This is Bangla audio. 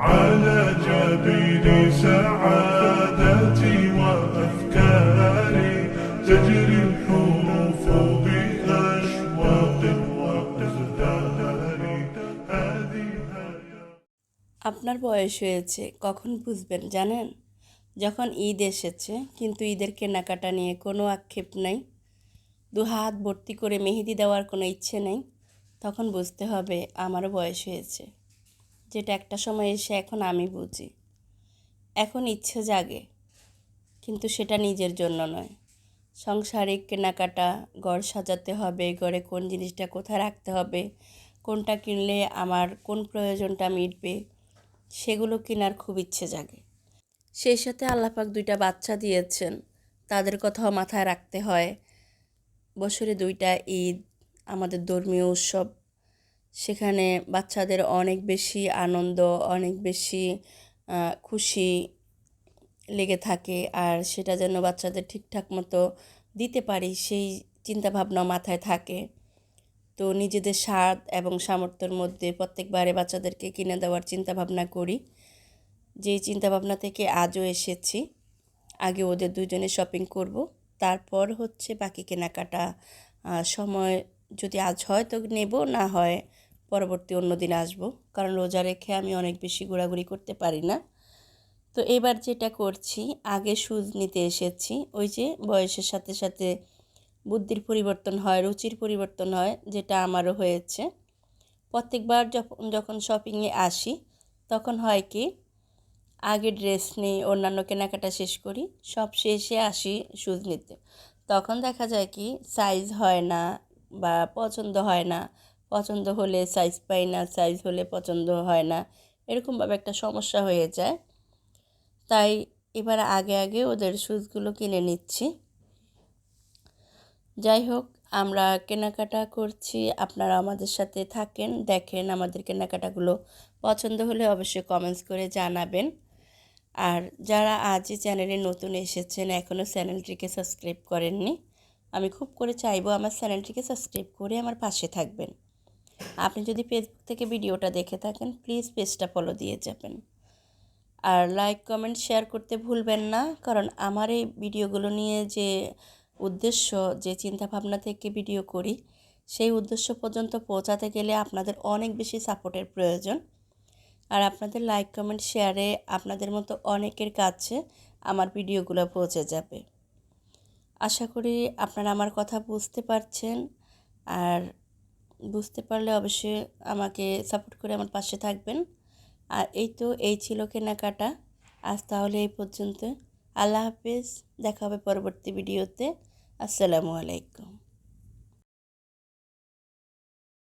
على جبين سعادتي وأفكاري تجري الحروف بأشواق وأزدار هذه আপনার বয়স হয়েছে কখন বুঝবেন জানেন যখন ঈদ এসেছে কিন্তু ঈদের কেনাকাটা নিয়ে কোনো আক্ষেপ নাই দু হাত ভর্তি করে মেহেদি দেওয়ার কোনো ইচ্ছে নেই তখন বুঝতে হবে আমারও বয়স হয়েছে। যেটা একটা সময় এসে এখন আমি বুঝি। এখন ইচ্ছে জাগে, কিন্তু সেটা নিজের জন্য নয়। সংসারিক কেনাকাটা, ঘর সাজাতে হবে, ঘরে কোন জিনিসটা কোথায় রাখতে হবে, কোনটা কিনলে আমার কোন প্রয়োজনটা মিটবে, সেগুলো কেনার খুব ইচ্ছে জাগে। সেই সাথে আল্লাপাক দুইটা বাচ্চা দিয়েছেন। তাদের কথাও মাথায় রাখতে হয়। বছরে দুইটা ঈদ আমাদের ধর্মীয় উৎসব। সেখানে বাচ্চাদের অনেক বেশি আনন্দ, অনেক বেশি খুশি লেগে থাকে। আর সেটা যেন বাচ্চাদের ঠিকঠাক মতো দিতে পারি, সেই চিন্তাভাবনা মাথায় থাকে। তো নিজেদের স্বাদ এবং সামর্থ্যের মধ্যে প্রত্যেকবারে বাচ্চাদেরকে কিনে দেওয়ার চিন্তা ভাবনা করি। যেই চিন্তা ভাবনা থেকে আজও এসেছি, আগে ওদের দুজনে শপিং করব, তারপর হচ্ছে বাকি কেনাকাটা। সময় যদি আজ হয় তো নেব, না হয় পরবর্তী অন্য দিন আসব। কারণ রোজা রেখে আমি অনেক বেশি ঘোরাঘুরি করতে পারি না। তো এবার যেটা করছি, আগে সুজ নিতে এসেছি। ওই যে বয়সের সাথে সাথে বুদ্ধির পরিবর্তন হয়, রুচির পরিবর্তন হয়, যেটা আমারও হয়েছে। প্রত্যেকবার যখন যখন শপিংয়ে আসি, তখন হয় কি, আগে ড্রেস নিই, অন্যান্য কেনাকাটা শেষ করি, সব শেষে আসি শুজ নিতে। তখন দেখা যায় কি সাইজ হয় না বা পছন্দ হয় না। পছন্দ হলে সাইজ পাই না সাইজ হলে পছন্দ হয় না। এরকমভাবে একটা সমস্যা হয়ে যায়। তাই এবার আগে আগে ওদের শুজগুলো কিনে নিচ্ছি। যাই হোক, আমরা কেনাকাটা করছি। আপনারা আমাদের সাথে থাকেন, দেখেন আমাদের কেনাকাটাগুলো পছন্দ হলে অবশ্যই কমেন্টস করে জানাবেন। আর যারা আজই চ্যানেলে নতুন এসেছেন এখনও চ্যানেলটিকে সাবস্ক্রাইব করেননি আমি খুব করে চাইব আমার চ্যানেলটিকে সাবস্ক্রাইব করে আমার পাশে থাকবেন। আপনি যদি ফেসবুক থেকে ভিডিওটা দেখে থাকেন প্লিজ পেজটা ফলো দিয়ে যাবেন। আর লাইক কমেন্ট শেয়ার করতে ভুলবেন না, কারণ আমার এই ভিডিওগুলো নিয়ে যে উদ্দেশ্য, যে চিন্তা ভাবনা থেকে ভিডিও করি, সেই উদ্দেশ্য পর্যন্ত পৌঁছাতে গেলে আপনাদের অনেক বেশি সাপোর্টের প্রয়োজন। আর আপনাদের লাইক কমেন্ট শেয়ারে আপনাদের মতো অনেকের কাছে আমার ভিডিওগুলো পৌঁছে যাবে। আশা করি আপনারা আমার কথা বুঝতে পারছেন। আর বুঝতে পারলে অবশ্যই আমাকে সাপোর্ট করে আমার পাশে থাকবেন। আর এই তো এই ছিল কেনাকাটা। আজ তাহলে এই পর্যন্ত। আল্লাহ হাফিজ। দেখা হবে পরবর্তী ভিডিওতে। আসসালামু আলাইকুম।